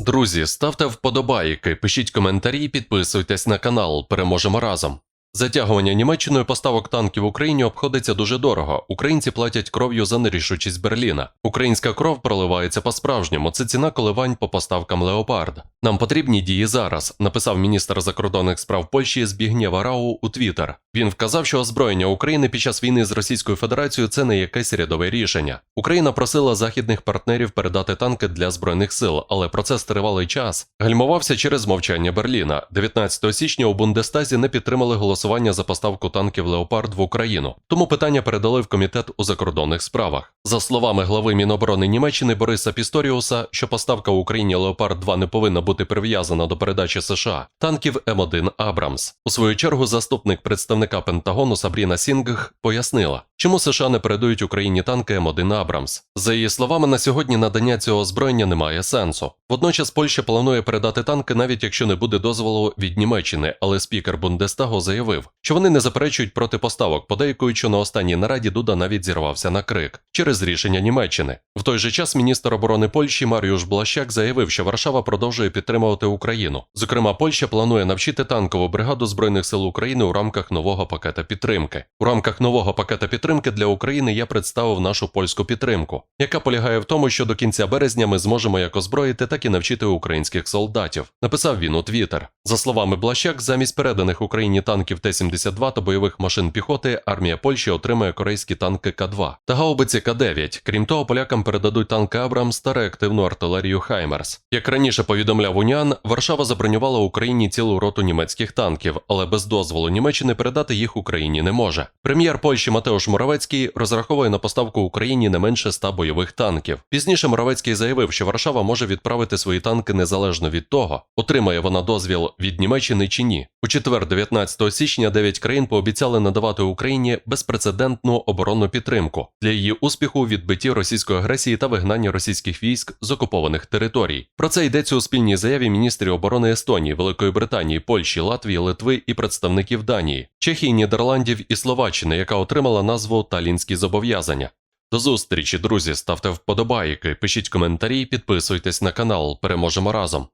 Друзі, ставте вподобайки, пишіть коментарі, підписуйтесь на канал. Переможемо разом. Затягування Німеччиною поставок танків Україні обходиться дуже дорого. Українці платять кров'ю за нерішучість Берліна. Українська кров проливається по-справжньому. Це ціна коливань по поставкам Леопард. Нам потрібні дії зараз, написав міністр закордонних справ Польщі Збігнєва Рау у Твіттер. Він вказав, що озброєння України під час війни з Російською Федерацією це не якесь рядове рішення. Україна просила західних партнерів передати танки для збройних сил, але процес тривалий час гальмувався через мовчання Берліна. 19 січня у Бундестазі не підтримали голосування за поставку танків Леопард в Україну. Тому питання передали в комітет у закордонних справах. За словами глави Міноборони Німеччини Бориса Пісторіуса, що поставка Україні Леопард 2 не повинна бути прив'язана до передачі США танків М1 Абрамс. У свою чергу заступник представника Пентагону Сабріна Сінгх пояснила, чому США не передають Україні танки М1 Абрамс. За її словами, на сьогодні надання цього озброєння не має сенсу. Водночас Польща планує передати танки, навіть якщо не буде дозволу від Німеччини, але спікер Бундестагу заявив, що вони не заперечують проти поставок, подейкують, що на останній нараді Дуда навіть зірвався на крик через рішення Німеччини. В той же час міністр оборони Польщі Маріуш Блащак заявив, що Варшава продовжує підтримувати Україну. Зокрема, Польща планує навчити танкову бригаду збройних сил України у рамках нового пакета підтримки. У рамках нового пакета підтримки для України я представив нашу польську підтримку, яка полягає в тому, що до кінця березня ми зможемо як озброїти, так і навчити українських солдатів. Написав він у Твіттер. За словами Блащак, замість переданих Україні танків Т-72 та бойових машин піхоти, армія Польщі отримає корейські танки К-2 та гаубиці К-9. Крім того, полякам передадуть танки Абрамс та реактивну артилерію Хаймерс. Як раніше повідомляв Уніан, Варшава забронювала Україні цілу роту німецьких танків, але без дозволу Німеччини передати їх Україні не може. Прем'єр Польщі Матеуш Моравецький розраховує на поставку Україні не менше 100 бойових танків. Пізніше Моравецький заявив, що Варшава може відправити свої танки незалежно від того, отримає вона дозвіл від Німеччини чи ні. У четвер, 19 січня, 9 країн пообіцяли надавати Україні безпрецедентну оборонну підтримку для її успіху у відбитті російської агресії та вигнанні російських військ з окупованих територій. Про це йдеться у спільній заяві міністрів оборони Естонії, Великої Британії, Польщі, Латвії, Литви і представників Данії, Чехії, Нідерландів і Словаччини, яка отримала назву Талінські зобов'язання. До зустрічі, друзі. Ставте вподобайки, пишіть коментарі, підписуйтесь на канал. Переможемо разом.